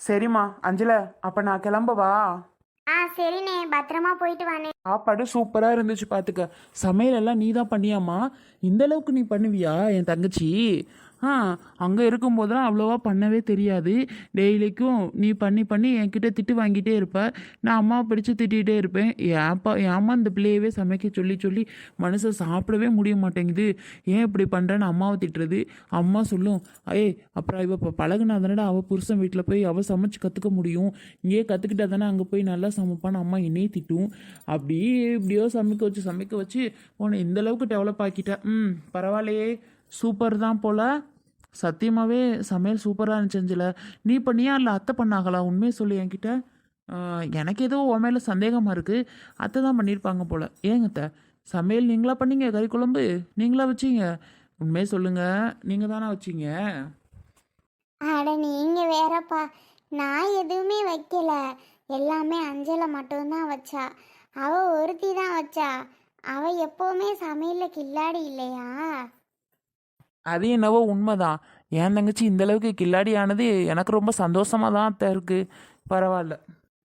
சரிம்மா அஞ்சல அப்ப நான் கிளம்பவா? ஆ சரிண்ணே பத்திரமா போயிட்டு வானே சாப்பாடு சூப்பராக இருந்துச்சு பார்த்துக்க சமையல் எல்லாம் நீ தான் பண்ணியாம்மா? இந்த அளவுக்கு நீ பண்ணுவியா என் தங்கச்சி? ஆ அங்கே இருக்கும்போதெல்லாம் அவ்வளோவா பண்ணவே தெரியாது. டெய்லிக்கும் நீ பண்ணி பண்ணி என்கிட்ட திட்டு வாங்கிட்டே இருப்ப. நான் அம்மாவை பிடிச்சு திட்டிகிட்டே இருப்பேன். ஏன்ப்பா ஏமா இந்த பிள்ளையவே சமைக்க சொல்லி சொல்லி மனசை சாப்பிடவே முடிய மாட்டேங்குது. ஏன் இப்படி பண்ணுறேன்னு அம்மாவை திட்டுறது? அம்மா சொல்லும் ஏய் அப்புறம் இவ இப்போ பழகுனா தானடா அவள் புருஷன் வீட்டில் போய் அவள் சமைச்சு கற்றுக்க முடியும். இங்கேயே கற்றுக்கிட்டா தானே அங்கே போய் நல்லா சமைப்பான்னு அம்மா என்னையே திட்டும். அப்படி இப்படியோ சமைக்க வச்சு சமைக்க வச்சு உன்னை இந்த அளவுக்கு டெவலப் ஆக்கிட்டேன். ம் பரவாயில்லையே. சூப்பர் தான் போல். சத்தியமாகவே சமையல் சூப்பராக இருந்துச்சுல நீ பண்ணியா இல்லை அத்தை பண்ணாங்களா? உண்மையை சொல்லு என்கிட்ட. எனக்கு ஏதோ உன் மேலே சந்தேகமாக இருக்குது அத்தை தான் பண்ணியிருப்பாங்க போல். ஏங்கத்த சமையல் நீங்களா பண்ணீங்க? கறி குழம்பு? நீங்களா வச்சீங்க? உண்மையை சொல்லுங்கள் நீங்கள் தானே வச்சீங்க? அட நீங்க வேறப்பா. நான் எதுவுமே வைக்கல. எல்லாமே அஞ்சலை மட்டும்தான் வச்சா. அவ ஒருத்தி தான் வச்சா அவ எப்பவுமே சமையல்ல கில்லாடி இல்லையா? அது என்னவோ உண்மைதான். என் தங்கச்சி இந்த அளவுக்கு கில்லாடி ஆனது எனக்கு ரொம்ப சந்தோஷமாக தான் அத்தை இருக்குது பரவாயில்ல.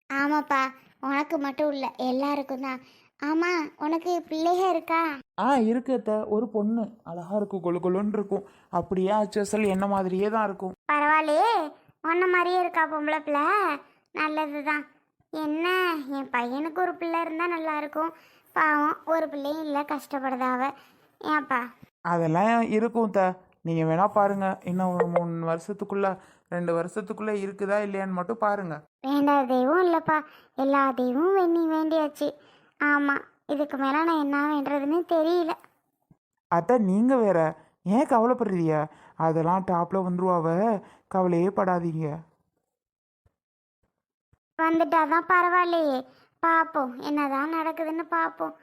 ஆமாப்பா உனக்கு மட்டும் இல்லை எல்லாருக்கும் தான். ஆமா உனக்கு பிள்ளைக இருக்கா? ஆ இருக்கு அத்தை. ஒரு பொண்ணு. அழகா இருக்கும் கொழு கொழுன்னு இருக்கும். அப்படியே அச்சசல் என்ன மாதிரியே தான் இருக்கும். பரவாயில்லையே உன்ன மாதிரியே இருக்கா பொம்பளை பிள்ளை? நல்லது தான் என்ன? என் பையனுக்கு ஒரு பிள்ளை இருந்தால் நல்லா இருக்கும் பாவம் ஒரு பிள்ளையும் இல்லை கஷ்டப்படுதாவ ஏன்ப்பா அதெல்லாம் இருக்கும் த. நீங்கள் வேணா பாருங்க. இன்னும் ஒரு மூணு வருஷத்துக்குள்ள ரெண்டு வருஷத்துக்குள்ள இருக்குதா இல்லையான்னு மட்டும் பாருங்க. வேண்டாத தெய்வம் இல்லைப்பா. எல்லா தெய்வமும் வேண்டி வேண்டியாச்சு. ஆமாம் இதுக்கு மேலே நான் என்ன வேண்டுறதுன்னு தெரியல. அத்தை நீங்கள் வேற. ஏன் கவலைப்படுறீங்க? அதெல்லாம் டாப்பில் வந்துருவாவ கவலையே படாதீங்க. வந்துட்டாதான் பரவாயில்லையே. பார்ப்போம் என்னதான் நடக்குதுன்னு பார்ப்போம்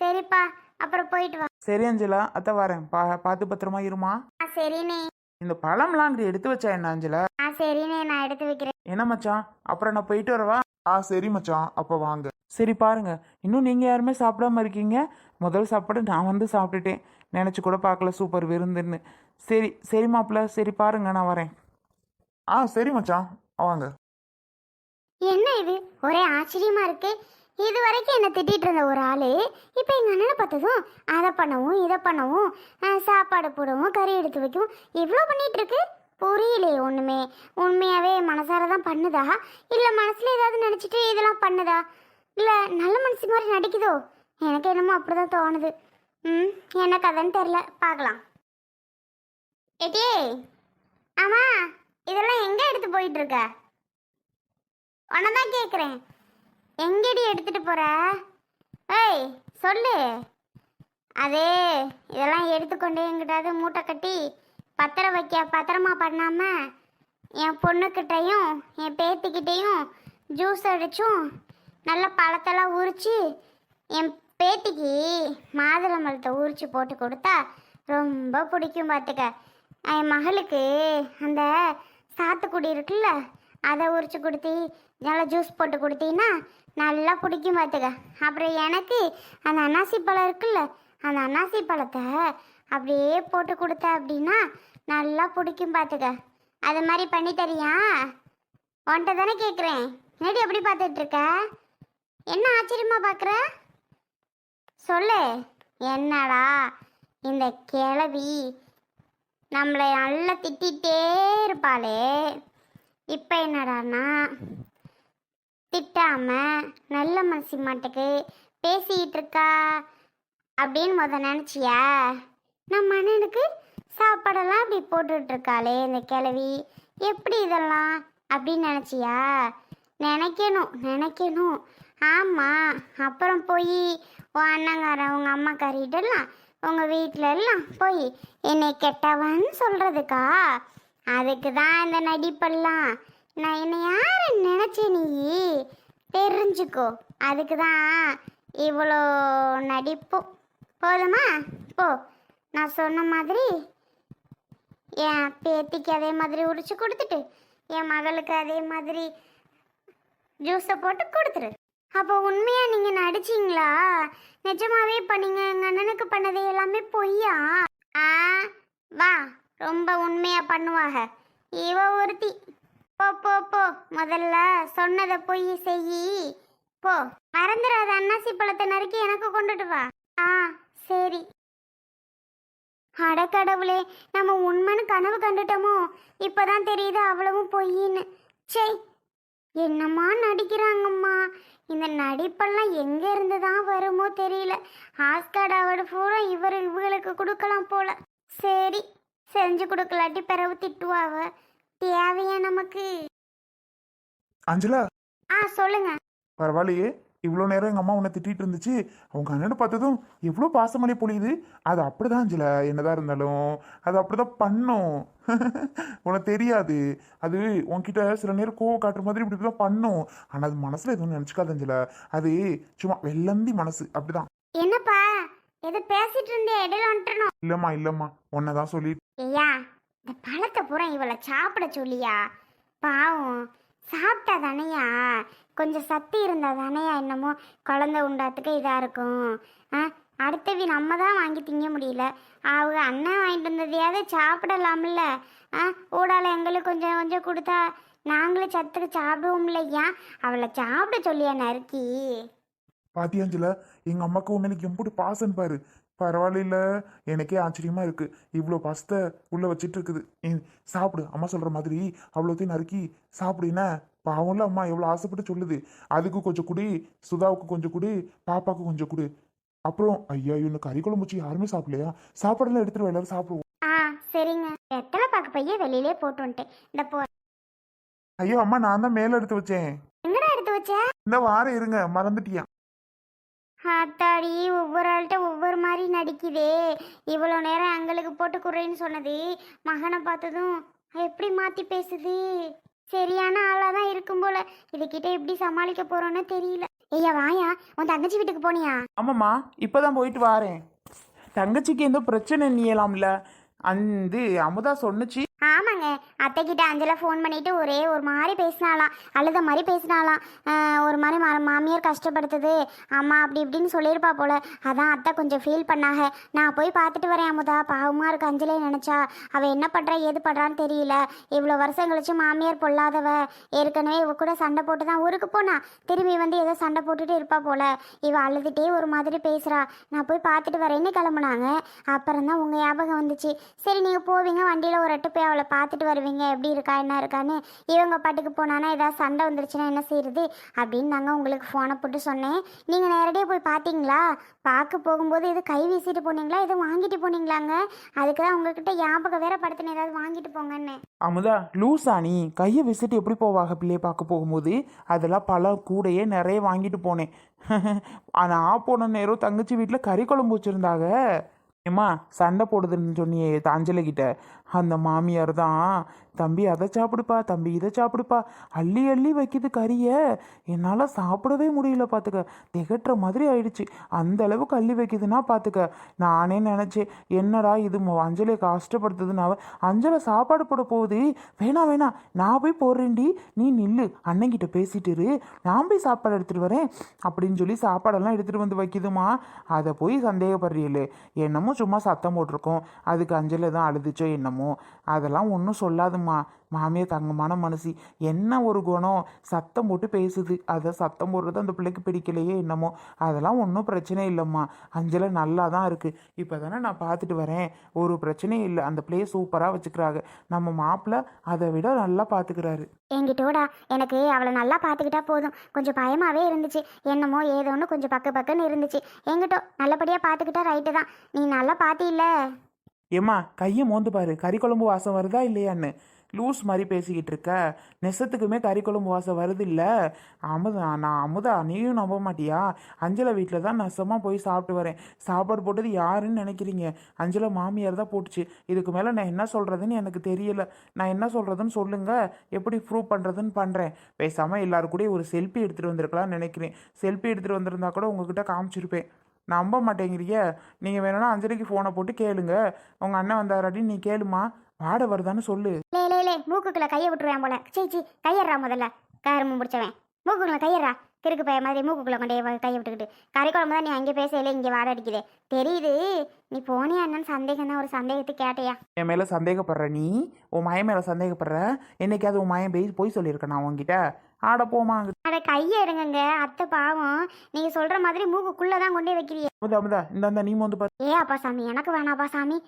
சரிப்பா அப்புறம் போயிட்டு வா. சரி அஞ்சலா அத்தை வரேன். பா பார்த்து பத்திரமா இருமா? ஆ சரிண்ணே. இந்த பழம்லாம் அங்கே எடுத்து வச்சா என்ன அஞ்சலா? ஆ சரிண்ணே நான் எடுத்து வைக்கிறேன். என்ன மச்சான்? அப்புறம் நான் போயிட்டு வரவா? ஆ சரி மச்சான். அப்போ வாங்க. சரி பாருங்க. இன்னும் நீங்கள் யாருமே சாப்பிடாம இருக்கீங்க? முதல் சாப்பாடு நான் வந்து சாப்பிட்டுட்டேன். நினச்சி கூட பார்க்கல சூப்பர் விருந்துன்னு. சரி சரி மாப்பிள்ள. சரி பாருங்க நான் வரேன். ஆ சரி மச்சான். வாங்க. என்ன இது? ஒரே ஆச்சரியமா இருக்கு. இது வரைக்கும் என்ன திட்டிட்டு இருந்த ஒரு ஆளு இப்போ எங்க அண்ணனை பார்த்ததும் அதை பண்ணவும் இதை பண்ணவும் சாப்பாடு போடவும் கறி எடுத்து வைக்கவும் இவ்வளோ பண்ணிட்டு இருக்கு? புரியலையே ஒண்ணுமே. உண்மையாவே மனசார தான் பண்ணுதா? இல்ல மனசுல ஏதாவது நினைச்சிட்டு இதெல்லாம் பண்ணுதா? இல்ல நல்ல மனசு மாதிரி நடிக்குதோ? எனக்கு என்னமோ அப்படிதான் தோணுது. ம் என்ன கதைன்னு தெரில பார்க்கலாம். ஏட்டே ஆமா இதெல்லாம் எங்க எடுத்து போயிட்டு இருக்க உன்னதான் கேட்குறேன் எங்கடி எடுத்துகிட்டு போகிற ஏய் சொல்லு. அதே இதெல்லாம் எடுத்துக்கொண்டு எங்கிட்டாவது மூட்டை கட்டி பத்திரம் வைக்க பத்திரமா பண்ணாமல் என் பொண்ணுக்கிட்டையும் என் பேத்திக்கிட்டையும் ஜூஸ் அடித்தும் நல்ல பழத்தெல்லாம் உரித்து என் பேத்திக்கு மாதுளம்பழத்தை உரித்து போட்டு கொடுத்தா ரொம்ப பிடிக்கும் பார்த்துக்க என் மகளுக்கு அந்த சாத்துக்குடி இருக்குல்ல அதை உரித்து கொடுத்தி நல்லா ஜூஸ் போட்டு கொடுத்தீங்கன்னா நல்லா பிடிக்கும் பார்த்துக்க. அப்புறம் எனக்கு அந்த அன்னாசி பழம் இருக்குல்ல அந்த அன்னாசி பழத்தை அப்படியே போட்டு கொடுத்த அப்படின்னா நல்லா பிடிக்கும் பார்த்துக்க. அது மாதிரி பண்ணி தரியா? உன்கிட்ட தானே கேட்குறேன். நேடி எப்படி பார்த்துட்ருக்க என்ன ஆச்சரியமாக பார்க்குற? சொல்லு. என்னடா இந்த கிளவி நம்மளை நல்லா திட்டிகிட்டே இருப்பாளே. இப்போ என்னடான்னா திட்டாம நல்ல மனசி மாட்டுக்கு பேசிக்கிட்டு இருக்கா அப்படின்னு முத நினச்சியா? நம்ம அண்ணனுக்கு சாப்பாடெல்லாம் அப்படி போட்டுட்ருக்காளே இந்த கிழவி. எப்படி இதெல்லாம் அப்படின்னு நினச்சியா? நினைக்கணும் நினைக்கணும். ஆமாம் அப்புறம் போய் உன் அண்ணங்காரன் உங்கள் அம்மாக்காரிட்டெல்லாம் உங்கள் வீட்டில எல்லாம் போய் என்னை கெட்டவன்னு சொல்கிறதுக்கா அதுக்கு தான் இந்த நடிப்பெல்லாம். நான் என்னை யாரை நினச்ச நீ? தெரிஞ்சுக்கோ. அதுக்கு தான் இவ்வளோ நடிப்பும் போதுமா? போ. நான் சொன்ன மாதிரி என் பேத்திக்கு அதே மாதிரி உரிச்சு கொடுத்துட்டு என் மகளுக்கு அதே மாதிரி ஜூஸை போட்டு கொடுத்துரு. அப்போ உண்மையாக நீங்கள் நடிச்சிங்களா? நிஜமாவே பண்ணிங்க எங்கள் அண்ணனுக்கு பண்ணது எல்லாமே பொய்யா? ஆ வா. ரொம்ப உண்மையா பண்ணுவாங்க. இவ ஒருத்தி. போ போ போ. முதல்ல சொன்னதை போய் செய் போ. மறந்துடாத அன்னாசி பழத்தை நறுக்கி எனக்கு கொண்டுட்டு வா. ஆ சரி. அடக்கடவுளே நம்ம உண்மைன்னு கனவு கண்டுட்டோமோ? இப்போதான் தெரியுது அவ்வளவும் பொய்ன்னு சே என்னம்மா நடிக்கிறாங்கம்மா? இந்த நடிப்பெல்லாம் எங்கே இருந்து தான் வருமோ தெரியல. ஆஸ்கார்ட் அவார்டு பூரா இவர் இவங்களுக்கு கொடுக்கலாம் போல. சரி. செஞ்சு கொடுக்கலாட்டி பிறகு திட்டுவாவ. தேவையா நமக்கு? அஞ்சலா? ஆ சொல்லுங்க. பரவாயில்லையே. இவ்வளோ நேரம் எங்கள் அம்மா உன்னை திட்டிட்டு இருந்துச்சு. அவங்க அண்ணனை பார்த்ததும் எவ்வளோ பாசமலை பொழியுது. அது அப்படிதான் அஞ்சலா. என்னதான் இருந்தாலும் அது அப்படிதான் பண்ணும். உனக்கு தெரியாது. அது உன்கிட்ட சில நேரம் கோவம் காட்டுற மாதிரி இப்படி இப்படி தான் பண்ணும். ஆனால் அது மனசில் எதுவும் நினச்சிக்காது அஞ்சலா. அது சும்மா வெள்ளந்தி மனசு. அப்படிதான். என்னப்பா? எது பேசிட்டு இருந்தே இடையில வந்துட்டணும் இல்லைம்மா இல்லைம்மா. உன்னை தான் சொல்லி ஏயா இந்த பழத்தை பூரா இவளை சாப்பிட சொல்லியா? பாவம் சாப்பிட்டா தானையா? கொஞ்சம் சத்து இருந்தா தானையா என்னமோ குழந்தை உண்டாத்துக்கு இதாக இருக்கும். ஆ அடுத்தவி நம்ம தான் வாங்கி திங்க முடியல. அவங்க அண்ணன் வாங்கிட்டு வந்ததையாவது சாப்பிடலாம்ல. ஆ ஊடால எங்களுக்கு கொஞ்சம் கொஞ்சம் கொடுத்தா நாங்களும் சத்துக்கு சாப்பிடுவோம் இல்லையா? அவளை சாப்பிட சொல்லியா நறுக்கி? பாத்தியா எங்க எங்கள் அம்மாவுக்கு உன் எம்புட்டு பாசம் பாரு. பரவாயில்ல. எனக்கே ஆச்சரியமா இருக்கு. இவ்வளோ பாசத்தை உள்ள வச்சிட்டு இருக்குது. சாப்பிடு. அம்மா சொல்ற மாதிரி அவ்வளோத்தையும் நறுக்கி சாப்பிடு என்ன? பாவம்ல அம்மா எவ்வளோ ஆசைப்பட்டு சொல்லுது. அதுக்கு கொஞ்சம் குடி சுதாவுக்கு கொஞ்சம் குடி பாப்பாவுக்கு கொஞ்சம் குடு. அப்புறம் ஐயா இன்னும் கறி குழம்பு வச்சு யாருமே சாப்பிடலையா? சாப்பாடெல்லாம் எடுத்துட்டு எல்லாரும் சாப்பிடுவோம். ஆ சரிங்க. எத்தனை பாக்கு பைய வெளியிலே போட்டு வந்துட்டேன். இந்த போ ஐயோ அம்மா நான் தான் மேலே எடுத்து வச்சேன். எங்கடா எடுத்து வச்ச? இந்த வாரம் இருங்க மறந்துட்டியா? ஆத்தாடி ஒவ்வொரு ஆள்கிட்ட ஒவ்வொரு மாதிரி நடிக்குதே. இவ்வளோ நேரம் எங்களுக்கு போட்டு குறைன்னு சொன்னது மகனை பார்த்ததும் எப்படி மாற்றி பேசுது? சரியான ஆளாக தான் இருக்கும் போல. இதுகிட்ட எப்படி சமாளிக்க போறோன்னு தெரியல. ஐயா வாயா உன் தங்கச்சி வீட்டுக்கு போனியா? ஆமாம்மா இப்போ தான் போயிட்டு வாரேன். தங்கச்சிக்கு எந்த பிரச்சனை நீயலாம்ல. அந்த அமுதா சொன்னுச்சு ஆமாங்க. அத்தைக்கிட்ட அஞ்சலா ஃபோன் பண்ணிட்டு ஒரே ஒரு மாதிரி பேசினாலாம் அழுத மாதிரி பேசினாலாம் ஒரு மாதிரி மா மாமியார் கஷ்டப்படுத்துது. அம்மா அப்படி இப்படின்னு சொல்லியிருப்பா போல. அதான் அத்தை கொஞ்சம் ஃபீல் பண்ணாங்க நான் போய் பார்த்துட்டு வரேன் அமுதா. பாவமாக இருக்கு அஞ்சலே நினச்சா. அவள் என்ன பண்ணுறா ஏது பண்ணுறான்னு தெரியல. இவ்வளோ வருஷம் கழிச்சு மாமியார் பொல்லாதவ. ஏற்கனவே இவ கூட சண்டை போட்டு தான் ஊருக்கு போனா. திரும்பி வந்து ஏதோ சண்டை போட்டுட்டு இருப்பா போல. இவ அழுதுகிட்டே ஒரு மாதிரி பேசுகிறா நான் போய் பார்த்துட்டு வரேன்னு கிளம்புனாங்க. அப்புறம் தான் உங்கள் ஞாபகம் வந்துச்சு. சரி நீங்கள் போவீங்க. வண்டியில் ஒரு எட்டு போய் அவளை பார்த்துட்டு வருவீங்க எப்படி இருக்கா என்ன இருக்கான்னு இவங்க பாட்டுக்கு போனானா ஏதாவது சண்டை வந்துருச்சுன்னா என்ன செய்யறது அப்படின்னு நாங்கள் உங்களுக்கு ஃபோனை போட்டு சொன்னேன். நீங்கள் நேரடியாக போய் பார்த்தீங்களா? பார்க்க போகும்போது எதுவும் கை வீசிட்டு போனீங்களா? எதுவும் வாங்கிட்டு போனீங்களாங்க? அதுக்கு தான் உங்ககிட்ட ஞாபகம் வேற படுத்துன்னு ஏதாவது வாங்கிட்டு போங்கன்னு. அமுதா லூசா நீ. கையை விசிட்டு எப்படி போவாங்க பிள்ளையை பார்க்க போகும்போது? அதெல்லாம் பல கூடையே நிறைய வாங்கிட்டு போனேன். நான் போன நேரம் தங்கச்சி வீட்டில் கறி குழம்பு வச்சுருந்தாங்க. ஏம்மா சண்டை போடுதுன்னு சொன்னியே அஞ்சலை கிட்ட. அந்த மாமியார் தான் தம்பி அதை சாப்பிடுப்பா தம்பி இதை சாப்பிடுப்பா. அள்ளி அள்ளி வைக்குது கறியை. என்னால் சாப்பிடவே முடியல பார்த்துக்க திகட்டுற மாதிரி ஆயிடுச்சு. அந்த அளவுக்கு அள்ளி வைக்குதுன்னா பார்த்துக்க நானே நினச்சேன் என்னடா இது மொ- அஞ்சலியை கஷ்டப்படுத்துதுன்னா அஞ்சலை சாப்பாடு போட போகுது. வேணாம் வேணாம் நான் போய் போடுறேன்டி. நீ நில்லு. அண்ணங்கிட்ட பேசிட்டு இரு. நான் போய் சாப்பாடு எடுத்துகிட்டு வரேன். அப்படின்னு சொல்லி சாப்பாடெல்லாம் எடுத்துகிட்டு வந்து வைக்கிதுமா. அதை போய் சந்தேகப்படுறீங்களே என்னமோ சும்மா சத்தம் போட்டிருக்கோம். அதுக்கு அஞ்சலை தான் அழுதுச்சோ என்னமோ அதெல்லாம் ஒன்றும் சொல்லாதும்மா. மாமியார் தங்கமான மனசு. என்ன ஒரு குணம்? சத்தம் போட்டு பேசுது. அதை சத்தம் போடுறது அந்த பிள்ளைக்கு பிடிக்கலையே என்னமோ? அதெல்லாம் ஒன்றும் பிரச்சனை இல்லைம்மா. அஞ்சலை நல்லா தான் இருக்குது இப்போ தானே நான் பார்த்துட்டு வரேன். ஒரு பிரச்சனையும் இல்லை. அந்த பிள்ளையை சூப்பராக வச்சுக்கிறாங்க. நம்ம மாப்பிள்ளை அதை விட நல்லா பார்த்துக்கிறாரு என்கிட்டோடா எனக்கு அவளை நல்லா பார்த்துக்கிட்டா போதும். கொஞ்சம் பயமாகவே இருந்துச்சு. என்னமோ ஏதோன்னு கொஞ்சம் பக்கு பக்குன்னு இருந்துச்சு. என்கிட்ட நல்லபடியாக பார்த்துக்கிட்டா ரைட்டு தான். நீ நல்லா பார்த்தில்ல ஏம்மா கையை மோந்து பாரு. கறி குழம்பு வாசம் வருதா இல்லையான்னு. லூஸ் மாதிரி பேசிக்கிட்டு இருக்க. நெசத்துக்குமே கறி குழம்பு வாசம் வருது இல்லை அமுதா நான் அமுதா நீயும் நம்ப மாட்டியா? அஞ்சலை வீட்டில் தான் நெசமாக போய் சாப்பிட்டு வரேன். சாப்பாடு போட்டது யாருன்னு நினைக்கிறீங்க? அஞ்சலை மாமியார் தான் போட்டுச்சு. இதுக்கு மேலே நான் என்ன சொல்கிறதுன்னு எனக்கு தெரியல. நான் என்ன சொல்கிறதுன்னு சொல்லுங்கள் எப்படி ப்ரூவ் பண்ணுறதுன்னு பண்ணுறேன் பேசாமல் எல்லாரு கூடயும் ஒரு செல்ஃபி எடுத்துகிட்டு வந்திருக்கலாம்னு நினைக்கிறேன். செல்ஃபி எடுத்துகிட்டு வந்திருந்தா கூட உங்ககிட்ட காமிச்சிருப்பேன். நம்ப மாட்டேங்கிறீங்க நீங்கள் வேணும்னா அஞ்சலிக்கு ஃபோனை போட்டு கேளுங்க. உங்கள் அண்ணன் வந்தாராடி நீ கேளுமா வாட வருதான்னு சொல்லு. லே லே லே மூக்குக்குள்ள கையை விட்டுருவேன் போல. சீ சீ கையறா முதல்ல. கரும்பு முடிச்சவன் மூக்குக்குள்ள கையறா கிறுக்கு பைய மாதிரி மூக்குக்குள்ளே கொண்டே கையை விட்டுக்கிட்டு கறி குழம்பு தான் நீ அங்கே பேசல இங்கே வாட அடிக்குதே. தெரியுது நீ போனியா என்னன்னு சந்தேகம் தான் ஒரு சந்தேகத்தை கேட்டையா? என் மேலே சந்தேகப்படுற நீ? உன் மயம் மேலே சந்தேகப்படுற? என்னைக்காவது உன் மயம் போய் போய் சொல்லியிருக்கேன் நான் உன்கிட்ட. ஆட போமா அட கையை எடுங்கங்க அத்தை பாவம். நீங்கள் சொல்கிற மாதிரி மூக்குக்குள்ளே தான் கொண்டே வைக்கிறீங்க. அமுதா அமுதா இந்த நீ வந்து பாரு. ஏ அப்பா சாமி எனக்கு வேணாப்பா சாமி.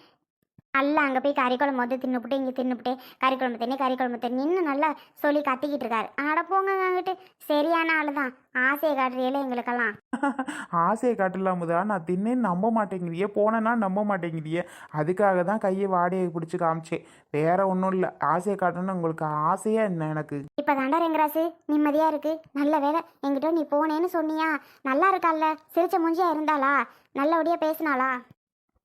நல்லா அங்கே போய் கறி குழம்பு வந்து தின்னுபிட்டு இங்கே தின்னுபிட்டு கறி குழம்பு தண்ணி கறி குழம்பு தண்ணி இன்னும் நல்லா சொல்லி கத்திக்கிட்டு இருக்காரு. ஆட போங்க அங்கிட்டு. சரியான ஆளு தான் ஆசையை காட்டுறியல எங்களுக்கெல்லாம். ஆசையை காட்டலாம் அமுதா. நான் தின்னேன்னு நம்ப மாட்டேங்கிறியே. போனேன்னா நம்ப மாட்டேங்கிறியே. அதுக்காக தான் கையை வாடையை பிடிச்சி காமிச்சேன். வேற ஒன்றும் இல்லை. ஆசையை காட்டணும்னு உங்களுக்கு ஆசையா என்ன எனக்கு? இப்போ தாண்டா ரெங்கராசு நிம்மதியாக இருக்கு. நல்ல வேலை என்கிட்ட நீ போனேன்னு சொன்னியா? நல்லா இருக்கால்ல சிரிச்ச மூஞ்சியா இருந்தாளா? நல்லபடியாக பேசினாளா?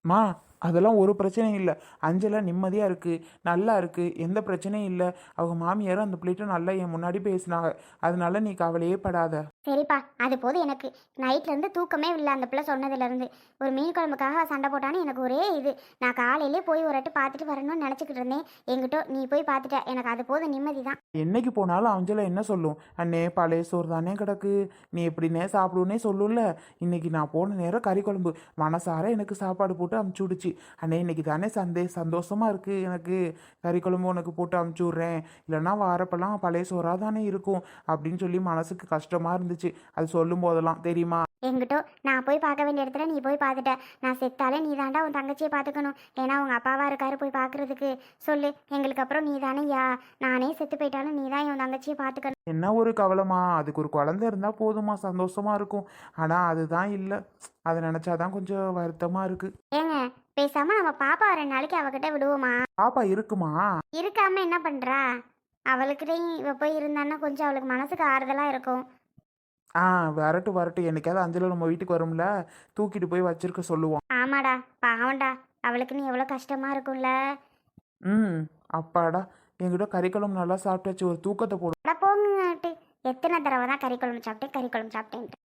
மா அதெல்லாம் ஒரு பிரச்சனையும் இல்லை. அஞ்சலா நிம்மதியாக இருக்குது நல்லா இருக்குது எந்த பிரச்சனையும் இல்லை. அவங்க மாமியாரும் அந்த பிள்ளைகிட்ட நல்லா என் முன்னாடி பேசினாங்க. அதனால நீ கவலையே படாத. சரிப்பா அது போதும் எனக்கு. நைட்லேருந்து தூக்கமே இல்லை அந்த பிள்ளை சொன்னதுலேருந்து ஒரு மீன் குழம்புக்காக சண்டை போட்டான்னு எனக்கு ஒரே இது. நான் காலையிலே போய் ஒரு வாட்டி பார்த்துட்டு வரணும்னு நினச்சிக்கிட்டு இருந்தேன். எங்கிட்ட நீ போய் பார்த்துட்ட. எனக்கு அது போதும் நிம்மதி தான் என்னைக்கு போனாலும் அஞ்சலா என்ன சொல்லும்? அண்ணே பழைய சோறு தானே கிடக்கு. நீ எப்படின்னே சாப்பிடுன்னே சொல்லும்ல. இன்னைக்கு நான் போன நேரம் கறி குழம்பு. மனசார எனக்கு சாப்பாடு போட்டு அமுச்சு விடுச்சு அண்ணே இன்னைக்கு தானே சந்தே சந்தோஷமா இருக்கு எனக்கு. கறி குழம்பு உனக்கு போட்டு அமுச்சு விட்றேன் இல்லைன்னா வாரப்பெல்லாம் பழைய சோறாக தானே இருக்கும். அப்படின்னு சொல்லி மனசுக்கு கஷ்டமாக இருந்து இருந்துச்சு. அது சொல்லும் போதெல்லாம் தெரியுமா? எங்கிட்ட நான் போய் பார்க்க வேண்டிய இடத்துல நீ போய் பார்த்துட்ட. நான் செத்தாலே நீ தாண்டா உன் தங்கச்சியை பார்த்துக்கணும். ஏன்னா உங்கள் அப்பாவா இருக்காரு போய் பார்க்கறதுக்கு. சொல்லு எங்களுக்கு அப்புறம் நீ தானே யா? நானே செத்து போயிட்டாலும் நீ தான் என் தங்கச்சியை பார்த்துக்கணும். என்ன ஒரு கவலைமா அதுக்கு ஒரு குழந்தை இருந்தால் போதுமா சந்தோஷமா இருக்கும். ஆனால் அதுதான் இல்லை. அதை நினச்சாதான் கொஞ்சம் வருத்தமாக இருக்கு. ஏங்க பேசாம நம்ம பாப்பா ரெண்டு நாளைக்கு அவகிட்ட விடுவோமா? பாப்பா இருக்குமா? இருக்காம என்ன பண்றா? அவளுக்கிட்டையும் இவ போய் இருந்தான்னா கொஞ்சம் அவளுக்கு மனசுக்கு ஆறுதலா இருக்கும். ஆ வரட்டு வரட்டு. என்னைக்காவது அஞ்சலி நம்ம வீட்டுக்கு வரும்ல தூக்கிட்டு போய் வச்சிருக்க சொல்லுவோம் ஆமாடா பாவம்டா. அவளுக்குன்னு எவ்வளோ கஷ்டமா இருக்கும்ல. ம் அப்பாடா. என்கிட்ட கறிக்குழம்பு நல்லா சாப்பிட்டாச்சு ஒரு தூக்கத்தை போடும் போங்கட்டு எத்தனை தடவை தான் கறி குழம்பு சாப்பிட்டேன் கறி குழம்பு சாப்பிட்டேன்ட்டு.